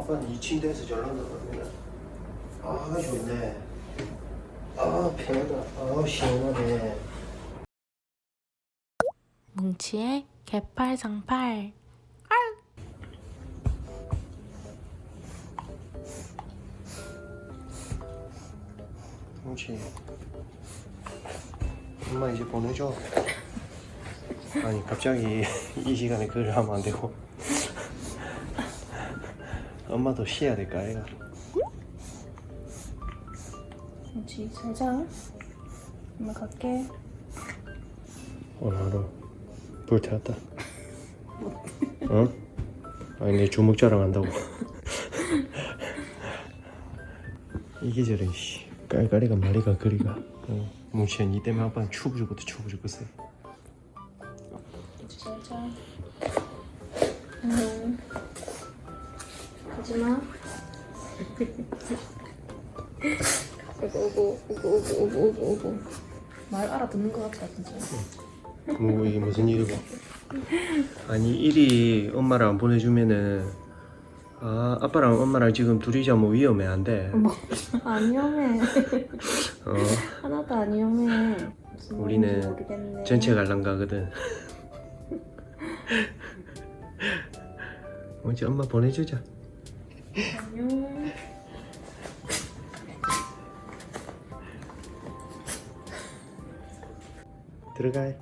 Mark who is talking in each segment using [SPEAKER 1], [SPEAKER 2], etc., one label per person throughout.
[SPEAKER 1] 아빠는 이 침대에서 잘난다 그러면 아 좋네. 아 편하다. 아 시원하네.
[SPEAKER 2] 뭉치의 개팔상팔.
[SPEAKER 1] 뭉치. 엄마 이제 보내줘. 아니 갑자기 이 시간에 그걸 하면 안 되고 엄마도 쉬어야 될까 애가?
[SPEAKER 3] 뭉치 잘자. 엄마 갈게.
[SPEAKER 1] 오늘 하루 불태웠다. 어? 아니 내 주먹 자랑한다고. 이게 저래 씨. 깔깔이가 말이가 그리가. 어. 뭉치야 니 때문에 아빠는 추부 죽었다 추부 죽었어.
[SPEAKER 3] 잘자. 응 가지마. 오고 오고 오고 오고 오고 오고 오고. 말 알아듣는 것 같아 진짜.
[SPEAKER 1] 뭐 이게 무슨 일이고. 아니 일이 엄마를 안 보내주면은 아 아빠랑 엄마랑 지금 둘이 자면 위험해 안돼?
[SPEAKER 3] 안 위험해.
[SPEAKER 1] 어?
[SPEAKER 3] 하나도 안 위험해. 무슨
[SPEAKER 1] 우리는
[SPEAKER 3] 모르겠네.
[SPEAKER 1] 전체 관람 가거든. 뭐지 엄마 보내주자 들어가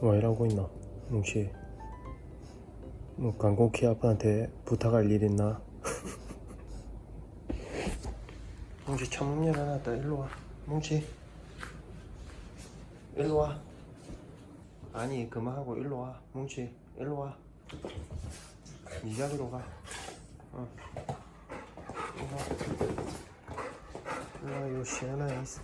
[SPEAKER 1] 뭐 이러고 있나? 뭉치 뭐 간곡히 아빠한테 부탁할 일 있나? 뭉치 창문 열어놨다 일로 와. 뭉치. 일로 와 아니 그만하고 일로 와. 뭉치 일로 와네 자리로 가. 어. 일로 와. 일로 와 시원하게 있어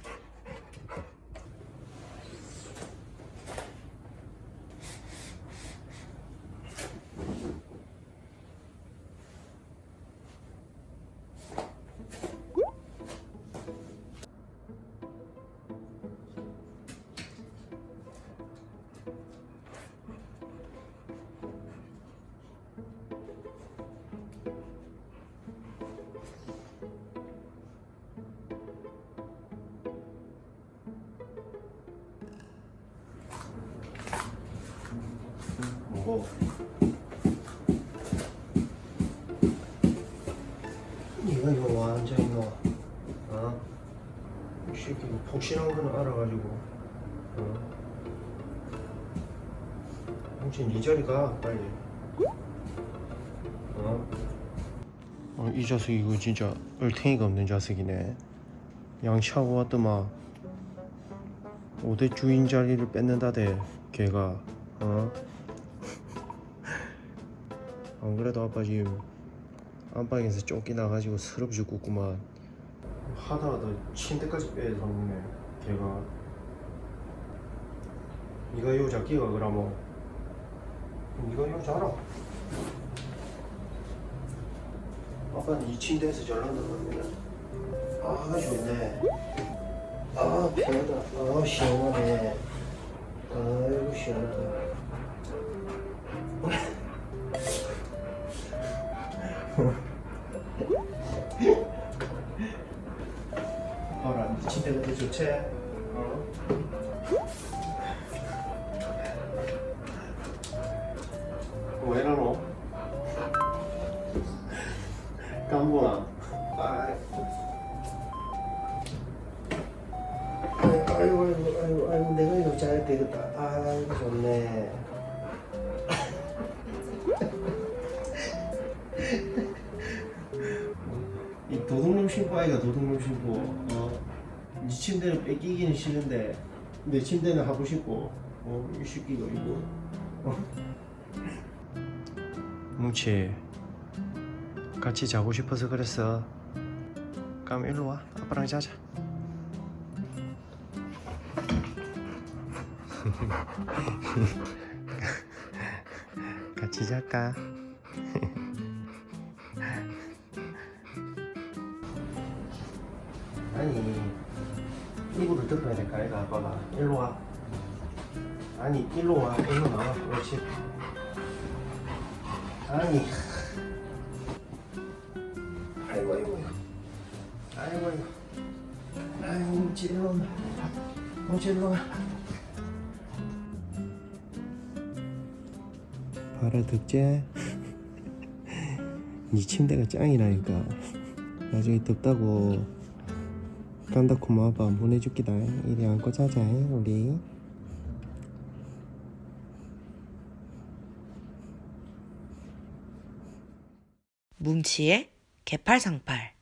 [SPEAKER 1] 뭐 이거 이거 완전 이거 어? 이 새끼 뭐 폭신한 거는 알아가지고 어? 혹시 네 자리 가 빨리 어? 어, 이 자식 이거 진짜 얼탱이가 없는 자식이네 양치하고 왔더만 5대 주인 자리를 뺏는다대 걔가 어? 안 그래도 아빠 지금 안방에서 쫓겨나가지고 서럽지 굽구만. 하다 하다 침대까지 빼서먹네 걔가. 니가 요 잡기가 그러면 니가 요 자라 아빠는 이 침대에서 잘난다 그러면 아 좋네. 아 편하다. 아 시원하네. 아이고 시원하다 봐라 니 침대가 더 좋지? 어? 왜 이러노? 깜보나 아이고 아이고 아이고 아이고 내가 이거 잘 되겠다 아이고 좋네 이 아이가 도둑놈 신고 어? 네 침대는 뺏기기는 싫은데 내 침대는 하고 싶고 어? 이 새끼가 이거 어? 뭉치 같이 자고 싶어서 그랬어 그럼 일로 와 아빠랑 자자 같이 잘까? 아니 이불을 덮어야 될까 애가 아빠가. 일로 와. 아니 일로 와. 일로 나와. 그렇지. 아니. 아이고 아이고. 아이고 아이고. 아이고 뭉치 일로 와. 뭉치 봐라 덕재 네 침대가 짱이라니까. 나중에 덥다고 깐다코 와봐. 보내줄기다. 이리 안고 자자 우리.
[SPEAKER 4] 뭉치의 개팔상팔